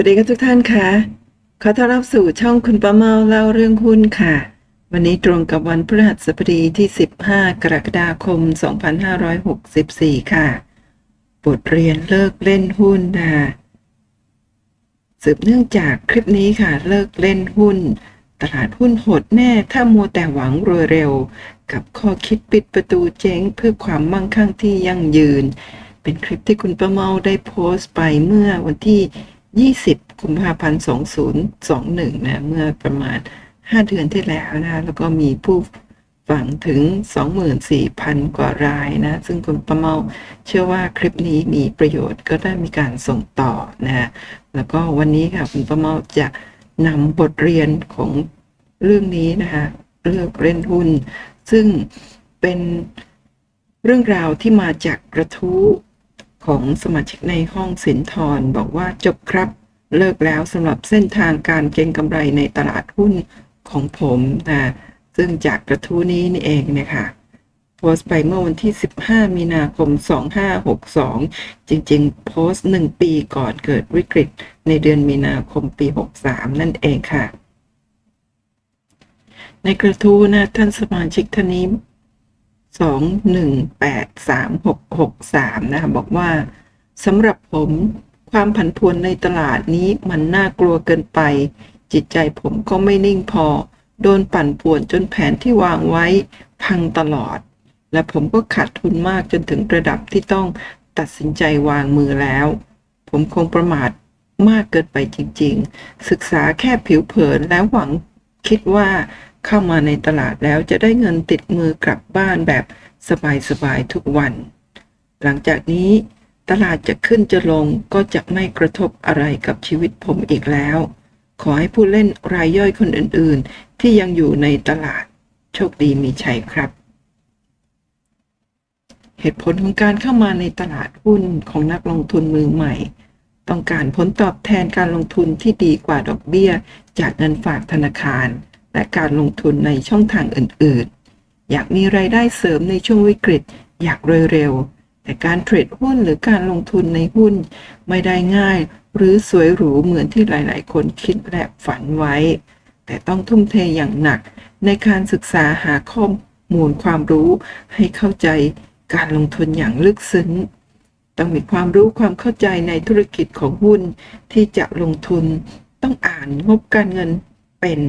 วัสดีครับทุกท่านค่ะ ขอต้อนรับสู่ช่องคุณป้าเมาเล่าเรื่องหุ้นค่ะ วันนี้ตรงกับวันพฤหัสบดีที่ 15 กรกฎาคม 2564 ค่ะ บทเรียนเลิกเล่นหุ้นนะสืบเนื่องจากคลิปนี้ค่ะ เลิกเล่นหุ้น ตลาดหุ้นหดแน่ถ้ามัวแต่หวังรวยเร็ว กับข้อคิดปิดประตูเจ๊งเพื่อความมั่งคั่งที่ยั่งยืน เป็นคลิปที่คุณประเมาได้โพสต์ไปเมื่อวันที่ 20กุมภาพันธ์2021นะเมื่อประมาณ 5 เดือนที่แล้วนะแล้วก็มีผู้ฟังถึง 24,000 กว่ารายนะ ซึ่งคุณประเมาเชื่อว่าคลิปนี้มีประโยชน์ก็ได้มีการส่งต่อนะแล้วก็วันนี้ค่ะคุณประเมาจะนำบทเรียนของเรื่องนี้นะคะเลือกเล่นหุ้น ซึ่งเป็นเรื่องราวที่มาจากกระทู้ ของสมาชิกในห้องสินทรบอกว่าจบครับ เลิกแล้วสำหรับเส้นทางการเก็งกำไรในตลาดหุ้นของผมนะซึ่งจากกระทู้นี้นี่เองเนี่ยค่ะโพสต์ไปเมื่อวันที่ 15 มีนาคม 2562 จริงๆ โพสต์ 1 ปีก่อนเกิดวิกฤตในเดือนมีนาคมปี 63 นั่นเองค่ะ ในกระทู้นะท่านสมาชิกท่านนี้ สองหนึ่งแปดสามหกหกสามนะคะบอกว่าสำหรับผมความผันผวนในตลาดนี้มันน่ากลัวเกินไป จิตใจผมก็ไม่นิ่งพอ โดนปั่นป่วนจนแผนที่วางไว้พังตลอด และผมก็ขาดทุนมากจนถึงระดับที่ต้องตัดสินใจวางมือแล้ว ผมคงประมาทมากเกินไปจริง ๆ ศึกษาแค่ผิวเผินแล้วหวังคิดว่า เข้ามาในตลาดแล้วจะได้เงินติดมือกลับบ้านแบบสบายๆทุกวัน หลังจากนี้ตลาดจะขึ้นจะลงก็จะไม่กระทบอะไรกับชีวิตผมอีกแล้ว ขอให้ผู้เล่นรายย่อยคนอื่นๆ ที่ยังอยู่ในตลาด โชคดีมีชัยครับ เหตุผลของการเข้ามาในตลาดหุ้นของนักลงทุนมือใหม่ ต้องการผลตอบแทนการลงทุนที่ดีกว่าดอกเบี้ย จากเงินฝากธนาคาร และการลงทุนในช่องทางอื่นๆ อยากมีไรายได้เสริมในช่วงวิกฤต อยากเร็วๆ แต่การเทรดหุ้นหรือการลงทุนในหุ้นไม่ได้ง่าย หรือสวยหรูเหมือนที่หลายๆ คนคิดและฝันไว้ แต่ต้องทุ่มเทอย่างหนัก ในการศึกษาหาข้อมูลความรู้ให้เข้าใจการลงทุนอย่างลึกซึ้งต้องมีความรู้ความเข้าใจในธุรกิจของหุ้นที่จะลงทุน ต้องอ่านงบการเงินเป็น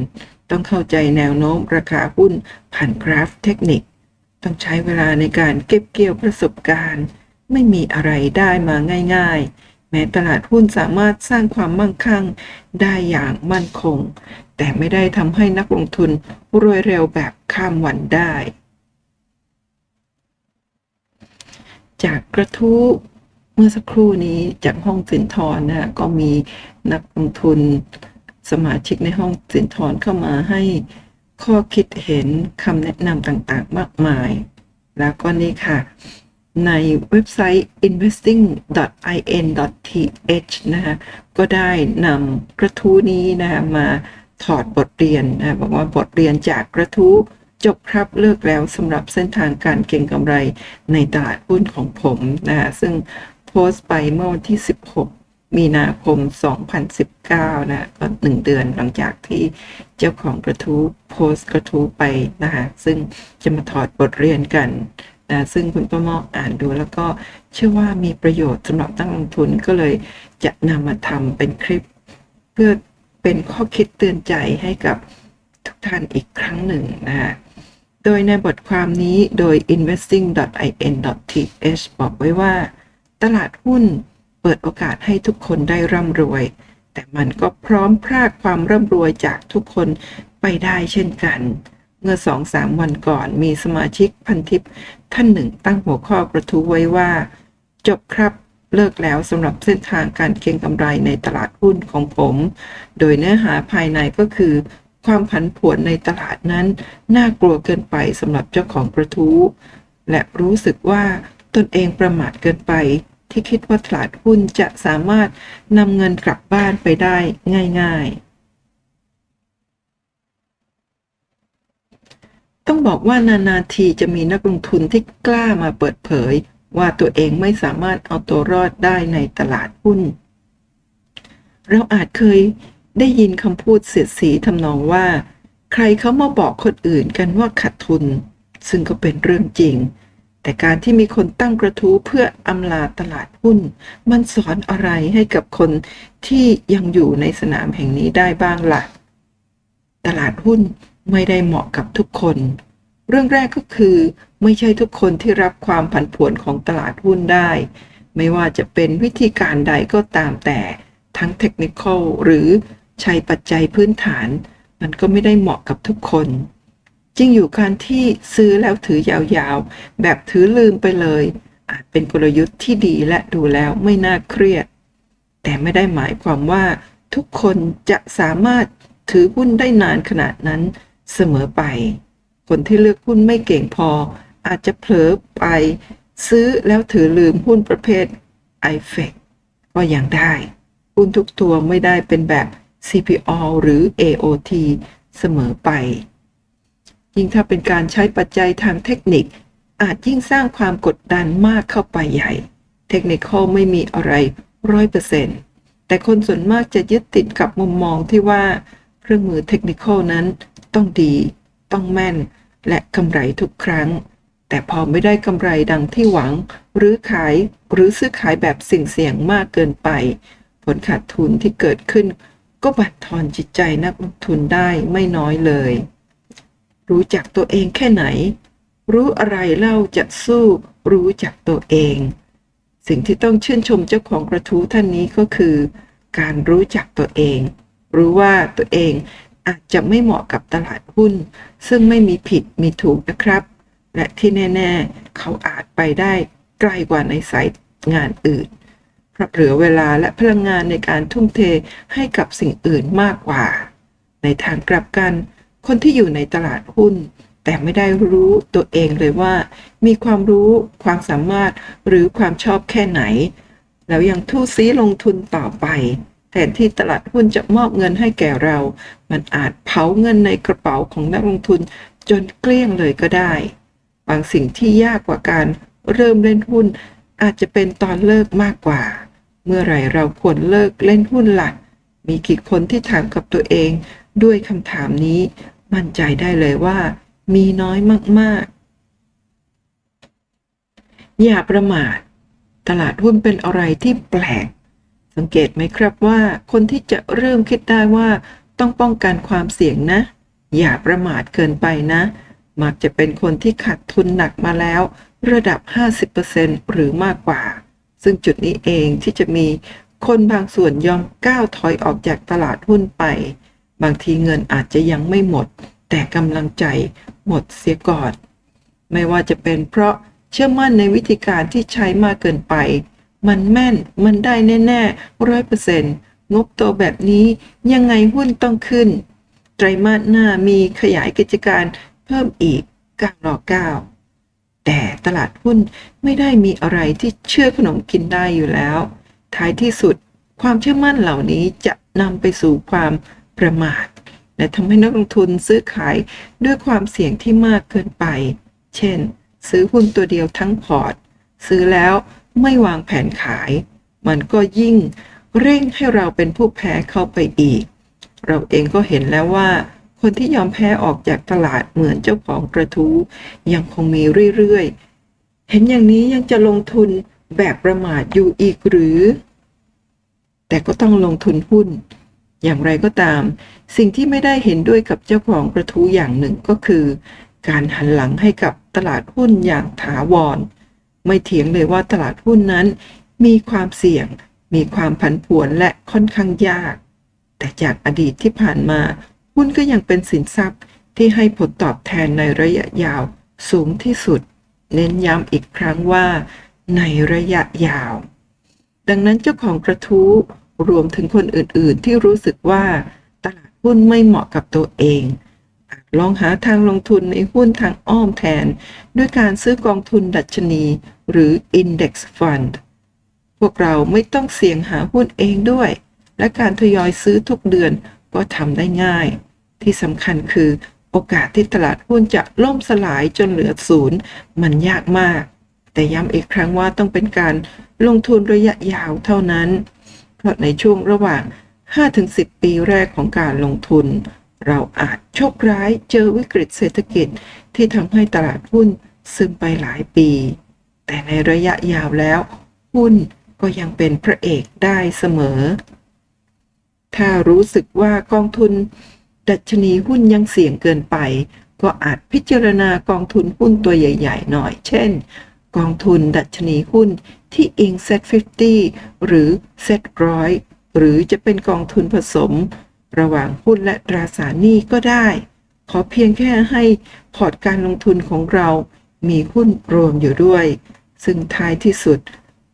ต้องเข้าใจแนวโน้มราคาหุ้นผ่านกราฟเทคนิค ต้องใช้เวลาในการเก็บเกี่ยวประสบการณ์ ไม่มีอะไรได้มาง่าย ๆ แม้ตลาดหุ้นสามารถสร้างความมั่งคั่งได้อย่างมั่นคง แต่ไม่ได้ทำให้นักลงทุนรวยเร็วแบบข้ามวันได้ จากกระทู้เมื่อสักครู่นี้จากห้องสินทรนะฮะก็มีนักลงทุน สมาชิกในห้องสินทรเข้ามาให้ข้อคิดเห็นคำแนะนำต่างๆ มากมาย แล้วก็นี่ค่ะ ในเว็บไซต์ investing.in.th นะคะก็ได้นำกระทู้นี้นะคะมาถอดบทเรียนนะบอกว่าบทเรียนจากกระทู้จบครับเลิกแล้วสำหรับเส้นทางการเก็งกำไรในตลาดหุ้นของผมนะคะซึ่งโพสต์ไปเมื่อวันที่ 16 มีนาคม 2019 นะก็หนึ่งเดือนหลังจากที่เจ้าของกระทู้โพสต์กระทู้ไปนะคะซึ่งจะมาถอดบทเรียนกันนะซึ่งคุณป้าหมออ่านดูแล้วก็เชื่อว่ามีประโยชน์สำหรับนักลงทุนก็เลยจะนำมาทำเป็นคลิป เพื่อเป็นข้อคิดเตือนใจให้กับทุกท่านอีกครั้งหนึ่งนะคะโดยในบทความนี้โดย investing.in.th บอกไว้ว่า ตลาดหุ้น เปิดโอกาสให้ทุกคนได้ร่ำรวย แต่มันก็พร้อมพรากความร่ำรวยจากทุกคนไปได้เช่นกัน เมื่อสองสามวันก่อนมีสมาชิกพันทิปท่านหนึ่งตั้งหัวข้อกระทู้ไว้ว่า จบครับเลิกแล้วสำหรับเส้นทางการเก็งกำไรในตลาดหุ้นของผม โดยเนื้อหาภายในก็คือ ความผันผวนในตลาดนั้น น่ากลัวเกินไปสำหรับเจ้าของกระทู้ และรู้สึกว่าตนเองประมาทเกินไป ที่คิดว่าตลาดหุ้นจะสามารถนำเงินกลับบ้านไปได้ง่าย ๆ ต้องบอกว่านานๆทีจะมีนักลงทุนที่กล้ามาเปิดเผย ว่าตัวเองไม่สามารถเอาตัวรอดได้ในตลาดหุ้น เราอาจเคยได้ยินคำพูดเสียดสีทำนองว่า ใครเขามาบอกคนอื่นกันว่าขาดทุน ซึ่งก็เป็นเรื่องจริง แต่การที่มีคนตั้งกระทู้เพื่ออำลาตลาดหุ้น มันสอนอะไรให้กับคนที่ยังอยู่ในสนามแห่งนี้ได้บ้างล่ะ ตลาดหุ้นไม่ได้เหมาะกับทุกคน เรื่องแรกก็คือ ไม่ใช่ทุกคนที่รับความผันผวนของตลาดหุ้นได้ ไม่ว่าจะเป็นวิธีการใดก็ตามแต่ ทั้งเทคนิคอลหรือใช้ปัจจัยพื้นฐาน มันก็ไม่ได้เหมาะกับทุกคน จริงอยู่การที่ซื้อแล้วถือยาวๆ แบบถือลืมไปเลย อาจเป็นกลยุทธ์ที่ดีและดูแล้วไม่น่าเครียด แต่ไม่ได้หมายความว่า ทุกคนจะสามารถถือหุ้นได้นานขนาดนั้นเสมอไป คนที่เลือกหุ้นไม่เก่งพอ อาจจะเผลอไป ซื้อแล้วถือลืมหุ้นประเภท i f e c ก็ยังได้ หุ้นทุกตัวไม่ได้เป็นแบบ CPO หรือ AOT เสมอไป ยิ่งถ้าเป็นการใช้ปัจจัยทางเทคนิค อาจยิ่งสร้างความกดดันมากเข้าไปใหญ่ เทคนิคไม่มีอะไรร้อยเปอร์เซ็นต์แต่คนส่วนมากจะยึดติดกับมุมมองที่ว่า เครื่องมือเทคนิคนั้นต้องดี ต้องแม่น และกำไรทุกครั้ง แต่พอไม่ได้กำไรดังที่หวัง หรือขายหรือซื้อขายแบบสิ่งเสี่ยงมากเกินไป ผลขาดทุนที่เกิดขึ้น ก็บั่นทอนจิตใจนักลงทุนได้ไม่น้อยเลย รู้จักตัวเองแค่ไหน รู้อะไรเล่าจะสู้รู้จักตัวเอง สิ่งที่ต้องชื่นชมเจ้าของกระทู้ท่านนี้ก็คือ การรู้จักตัวเอง รู้ว่าตัวเองอาจจะไม่เหมาะกับตลาดหุ้น ซึ่งไม่มีผิดมีถูกนะครับ และที่แน่ ๆ เขาอาจไปได้ไกลกว่าในสายงานอื่นเพราะเหลือเวลาและพลังงานในการทุ่มเทให้กับสิ่งอื่นมากกว่า ในทางกลับกัน คนที่อยู่ในตลาดหุ้น แต่ไม่ได้รู้ตัวเองเลยว่า มีความรู้ความสามารถหรือความชอบแค่ไหน แล้วยังทู่ซีลงทุนต่อไปแทนที่ตลาดหุ้นจะมอบเงินให้แก่เรา มันอาจเผาเงินในกระเป๋าของนักลงทุนจนเกลี้ยงเลยก็ได้ บางสิ่งที่ยากกว่าการเริ่มเล่นหุ้น อาจจะเป็นตอนเลิกมากกว่า เมื่อไหร่เราควรเลิกเล่นหุ้นละ่ะ มีกี่คนที่ถามกับตัวเอง ด้วยคำถามนี้ มั่นใจได้เลยว่า มีน้อยมาก ๆ อย่าประมาท ตลาดหุ้นเป็นอะไรที่แปลก สังเกตไหมครับว่าคนที่จะเริ่มคิดได้ว่าต้องป้องกันความเสี่ยงนะ อย่าประมาทเกินไปนะ มักจะเป็นคนที่ขาดทุนหนักมาแล้ว ระดับ 50%หรือมากกว่า ซึ่งจุดนี้เองที่จะมีคนบางส่วนยอมก้าวถอยออกจากตลาดหุ้นไป บางทีเงินอาจจะยังไม่หมด แต่กำลังใจหมดเสียก่อน ไม่ว่าจะเป็นเพราะเชื่อมั่นในวิธีการที่ใช้มากเกินไป มันแม่น มันได้แน่ๆร้อยเปอร์เซ็นต์งบโตแบบนี้ยังไงหุ้นต้องขึ้น ไตรมาสหน้ามีขยายกิจการเพิ่มอีกก้ารอเก้าแต่ตลาดหุ้นไม่ได้มีอะไรที่เชื่อขนมกินได้อยู่แล้ว ท้ายที่สุดความเชื่อมั่นเหล่านี้จะนำไปสู่ความ ประมาท และทำให้นักลงทุนซื้อขายด้วยความเสี่ยงที่มากเกินไป เช่น ซื้อหุ้นตัวเดียวทั้งพอร์ต ซื้อแล้วไม่วางแผนขาย มันก็ยิ่งเร่งให้เราเป็นผู้แพ้เข้าไปอีก เราเองก็เห็นแล้วว่า คนที่ยอมแพ้ออกจากตลาดเหมือนเจ้าของกระทู้ยังคงมีเรื่อยๆ เห็นอย่างนี้ยังจะลงทุนแบบประมาทอยู่อีกหรือ แต่ก็ต้องลงทุนหุ้น อย่างไรก็ตาม สิ่งที่ไม่ได้เห็นด้วยกับเจ้าของกระทู้อย่างหนึ่งก็คือ การหันหลังให้กับตลาดหุ้นอย่างถาวร ไม่เถียงเลยว่าตลาดหุ้นนั้น มีความเสี่ยง มีความผันผวนและค่อนข้างยาก แต่จากอดีตที่ผ่านมา หุ้นก็ยังเป็นสินทรัพย์ที่ให้ผลตอบแทนในระยะยาวสูงที่สุด เน้นย้ำอีกครั้งว่า ในระยะยาว ดังนั้นเจ้าของกระทู้ รวมถึงคนอื่นๆ ที่รู้สึกว่าตลาดหุ้นไม่เหมาะกับตัวเองลองหาทางลงทุนในหุ้นทางอ้อมแทน ด้วยการซื้อกองทุนดัชนี หรือ Index Fund พวกเราไม่ต้องเสี่ยงหาหุ้นเองด้วย และการทยอยซื้อทุกเดือนก็ทำได้ง่าย ที่สำคัญคือโอกาสที่ตลาดหุ้นจะล่มสลายจนเหลือศูนย์มันยากมาก แต่ย้ำอีกครั้งว่าต้องเป็นการลงทุนระยะยาวเท่านั้น เพราะในช่วงระหว่าง 5-10 ปีแรกของการลงทุน เราอาจโชคร้ายเจอวิกฤตเศรษฐกิจที่ทำให้ตลาดหุ้นซึมไปหลายปี แต่ในระยะยาวแล้ว หุ้นก็ยังเป็นพระเอกได้เสมอ ถ้ารู้สึกว่ากองทุน ดัชนีหุ้นยังเสี่ยงเกินไป ก็อาจพิจารณากองทุนหุ้นตัวใหญ่ ๆ หน่อย เช่น กองทุนดัชนีหุ้น ที่อิง Set 50 หรือ Set 100หรือจะเป็นกองทุนผสม ระหว่างหุ้นและตราสารหนี้ก็ได้ ขอเพียงแค่ให้พอร์ตการลงทุนของเรา มีหุ้นรวมอยู่ด้วย ซึ่งท้ายที่สุด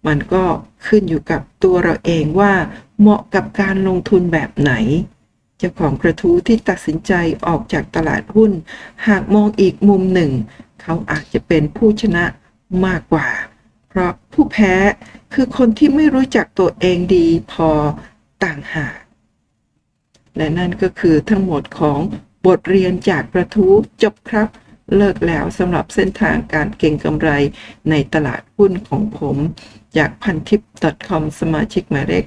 มันก็ขึ้นอยู่กับตัวเราเองว่า เหมาะกับการลงทุนแบบไหน เจ้าของกระทู้ที่ตัดสินใจออกจากตลาดหุ้น หากมองอีกมุมหนึ่ง เขาอาจจะเป็นผู้ชนะมากกว่า เพราะผู้แพ้คือคนที่ไม่รู้จักตัวเองดีพอต่างหากและนั่นก็คือทั้งหมดของบทเรียนจากกระทู้จบครับ เลิกแล้วสำหรับเส้นทางการเก็งกำไรในตลาดหุ้นของผม จากพันทิป .com สมาชิกหมายเลข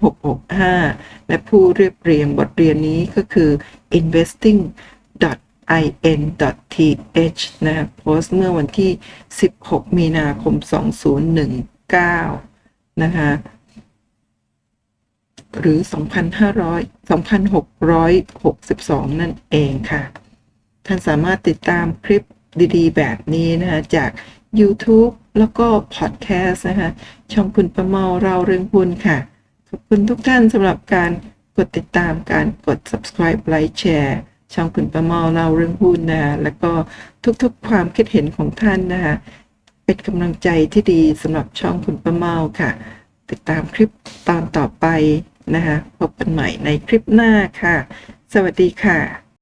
2183665 และผู้เรียบเรียงบทเรียนนี้ก็คือ investing in.th นะโพสต์เมื่อวันที่ 16 มีนาคม 2019 นะคะ หรือ 2,500 2,662 นั่นเองค่ะ ท่านสามารถติดตามคลิปดีๆ แบบนี้นะคะ จาก YouTube แล้วก็พอดแคสต์นะคะ ช่องคุณประเมาเราเรื่องหุ้นค่ะ ขอบคุณทุกท่านสำหรับการกดติดตามการกด subscribe ไลค์แชร์ ช่องคุณประมอเล่าเรื่องหุ้นนะคะแล้วก็ทุกๆความคิดเห็นของท่านนะคะเป็นกำลังใจที่ดีสำหรับช่องคุณประเมาค่ะ ติดตามคลิปตอนต่อไปนะคะพบกันใหม่ในคลิปหน้าค่ะ สวัสดีค่ะ